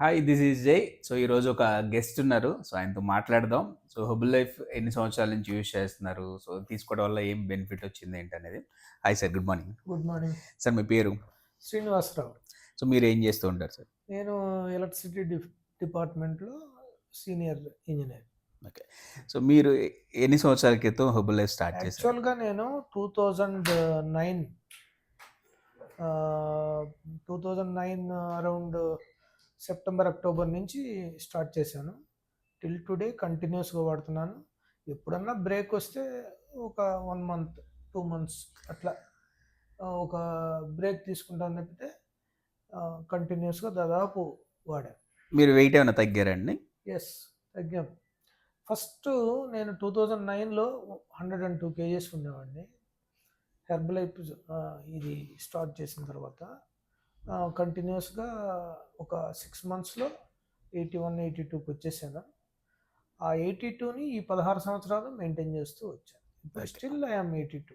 Hi this is Jai so ఈరోజు ఒక guest ఉన్నారు. సో ఆయనతో మాట్లాడదాం. సో హబుల్ లైఫ్ ఎన్ని సంవత్సరాల నుంచి యూజ్ చేస్తున్నారు? సో తీసుకోవడం వల్ల ఏం బెనిఫిట్ వచ్చింది ఏంటి అనేది hi sir good morning good morning sir మీ పేరు? శ్రీనివాసరావు. సో మీరు ఏం చేస్తూ ఉంటారు సార్ నేను ఎలక్ట్రిసిటీ డి- డిపార్ట్మెంట్లో సీనియర్ ఇంజనీర్ సో మీరు ఎన్ని సంవత్సరాల క్రితం హబుల్ లైఫ్ స్టార్ట్ చేశారు? యాక్చువల్గా నేను two thousand nine two thousand nine around September October నుంచి స్టార్ట్ చేశాను. టిల్ టుడే కంటిన్యూస్గా వాడుతున్నాను. ఎప్పుడన్నా బ్రేక్ వస్తే ఒక వన్ మంత్ టూ మంత్స్ అట్లా ఒక బ్రేక్ తీసుకుంటాను తప్పితే కంటిన్యూస్గా దాదాపు వాడాను మీరు వెయిట్ ఏమైనా తగ్గారండి ఎస్ తగ్గాం. ఫస్ట్ నేను టూ థౌజండ్ నైన్లో హండ్రెడ్ అండ్ టూ కేజెస్ ఉండేవాడిని. హెర్బలైఫ్ ఇది స్టార్ట్ చేసిన తర్వాత. కంటిన్యూస్గా ఒక సిక్స్ మంత్స్లో ఎయిటీ వన్ ఎయిటీ టూకి వచ్చేసాను. ఆ ఎయిటీ టూని ఈ పదహారు సంవత్సరాలు మెయింటైన్ చేస్తూ వచ్చాను. Still I'm eighty two